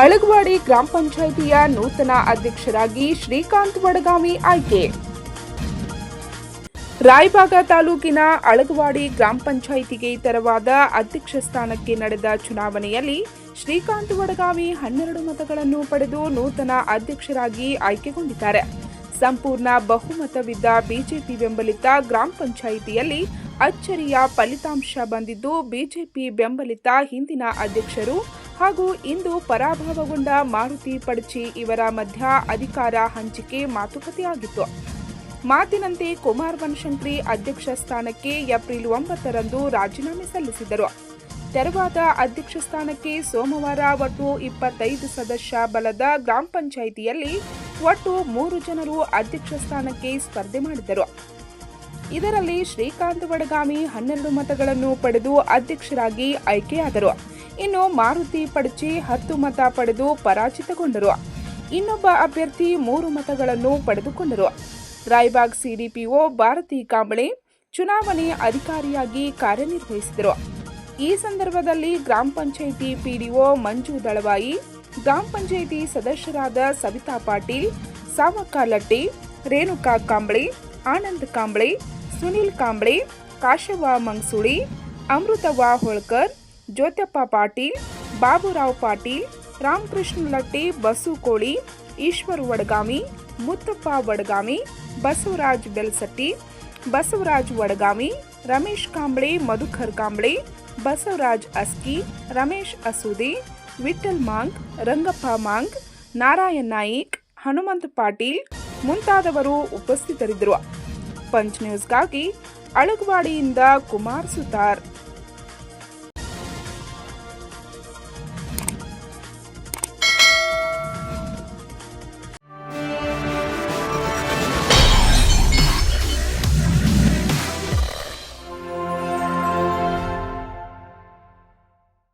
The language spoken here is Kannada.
ಅಳಗವಾಡಿ ಗ್ರಾಮ ಪಂಚಾಯಿತಿಯ ನೂತನ ಅಧ್ಯಕ್ಷರಾಗಿ ಶ್ರೀಕಾಂತ್ ವಡಗಾಮಿ ಆಯ್ಕೆ. ರಾಯಬಾಗ ತಾಲೂಕಿನ ಅಳಗವಾಡಿ ಗ್ರಾಮ ಪಂಚಾಯಿತಿಗೆ ತೆರವಾದ ಅಧ್ಯಕ್ಷ ಸ್ಥಾನಕ್ಕೆ ನಡೆದ ಚುನಾವಣೆಯಲ್ಲಿ ಶ್ರೀಕಾಂತ್ ವಡಗಾವಿ ಹನ್ನೆರಡು ಮತಗಳನ್ನು ಪಡೆದು ನೂತನ ಅಧ್ಯಕ್ಷರಾಗಿ ಆಯ್ಕೆಗೊಂಡಿದ್ದಾರೆ. ಸಂಪೂರ್ಣ ಬಹುಮತವಿದ್ದ ಬಿಜೆಪಿ ಬೆಂಬಲಿತ ಗ್ರಾಮ ಪಂಚಾಯಿತಿಯಲ್ಲಿ ಅಚ್ಚರಿಯ ಫಲಿತಾಂಶ ಬಂದಿದ್ದು, ಬಿಜೆಪಿ ಬೆಂಬಲಿತ ಹಿಂದಿನ ಅಧ್ಯಕ್ಷರು ಹಾಗೂ ಇಂದು ಪರಾಭವಗೊಂಡ ಮಾರುತಿ ಪಡಚಿ ಇವರ ಮಧ್ಯ ಅಧಿಕಾರ ಹಂಚಿಕೆ ಮಾತುಕತೆಯಾಗಿತ್ತು. ಮಾತಿನಂತೆ ಕುಮಾರ್ ವನಶಂಕ್ರಿ ಅಧ್ಯಕ್ಷ ಸ್ಥಾನಕ್ಕೆ ಏಪ್ರಿಲ್ ಒಂಬತ್ತರಂದು ರಾಜೀನಾಮೆ ಸಲ್ಲಿಸಿದರು ತೆರವಾದ ಅಧ್ಯಕ್ಷ ಸ್ಥಾನಕ್ಕೆ ಸೋಮವಾರ ಒಟ್ಟು ಇಪ್ಪತ್ತೈದು ಸದಸ್ಯ ಬಲದ ಗ್ರಾಮ ಪಂಚಾಯಿತಿಯಲ್ಲಿ ಒಟ್ಟು ಮೂರು ಜನರು ಅಧ್ಯಕ್ಷ ಸ್ಥಾನಕ್ಕೆ ಸ್ಪರ್ಧೆ ಮಾಡಿದರು ಇದರಲ್ಲಿ ಶ್ರೀಕಾಂತ್ ವಡಗಾಮಿ ಹನ್ನೆರಡು ಮತಗಳನ್ನು ಪಡೆದು ಅಧ್ಯಕ್ಷರಾಗಿ ಆಯ್ಕೆಯಾದರು. ಇನ್ನು ಮಾರುತಿ ಪಡಚಿ ಹತ್ತು ಮತ ಪಡೆದು ಪರಾಜಿತಗೊಂಡರು. ಇನ್ನೊಬ್ಬ ಅಭ್ಯರ್ಥಿ ಮೂರು ಮತಗಳನ್ನು ಪಡೆದುಕೊಂಡರು. ರಾಯ್ಬಾಗ್ ಸಿಡಿಪಿಒ ಭಾರತಿ ಕಾಂಬಳೆ ಚುನಾವಣೆ ಅಧಿಕಾರಿಯಾಗಿ ಕಾರ್ಯನಿರ್ವಹಿಸಿದರು. ಈ ಸಂದರ್ಭದಲ್ಲಿ ಗ್ರಾಮ ಪಂಚಾಯಿತಿ ಪಿಡಿಒ ಮಂಜು ದಳವಾಯಿ, ಗ್ರಾಮ ಪಂಚಾಯಿತಿ ಸದಸ್ಯರಾದ ಸವಿತಾ ಪಾಟೀಲ್, ಸಾವಕ್ಕ ಲಟ್ಟಿ, ರೇಣುಕಾ ಕಾಂಬಳೆ, ಆನಂದ್ ಕಾಂಬಳೆ, ಸುನಿಲ್ ಕಾಂಬಳೆ, ಕಾಶವ ಮಂಗ್ಸುಳಿ ವಾ ಹೋಳ್ಕರ್ ಜ್ಯೋತ್ಯಪ್ಪ ಪಾಟೀಲ್, ಬಾಬುರಾವ್ ಪಾಟೀಲ್, ರಾಮಕೃಷ್ಣ ಲಟ್ಟಿ ಬಸು ಕೋಳಿ ಈಶ್ವರ್ ವಡಗಾಮಿ, ಮುತ್ತಪ್ಪ ವಡಗಾಮಿ, ಬಸವರಾಜ್ ಬೆಲ್ಸಟ್ಟಿ, ಬಸವರಾಜ್ ವಡಗಾಮಿ, ರಮೇಶ್ ಕಾಂಬಳೆ, ಮಧುಕರ್ ಕಾಂಬಳೆ, ಬಸವರಾಜ್ ಅಸ್ಕಿ, ರಮೇಶ್ ಅಸೂದಿ ವಿಠಲ್ ಮಾಂಗ್, ರಂಗಪ್ಪ ಮಾಂಗ್, ನಾರಾಯಣ್ ನಾಯಿಕ್, ಹನುಮಂತ್ ಪಾಟೀಲ್ ಮುಂತಾದವರು ಉಪಸ್ಥಿತರಿದ್ದರು. ಪಂಚ್ ನ್ಯೂಸ್ಗಾಗಿ ಅಳಗವಾಡಿಯಿಂದ ಕುಮಾರ್ ಸುತಾರ್.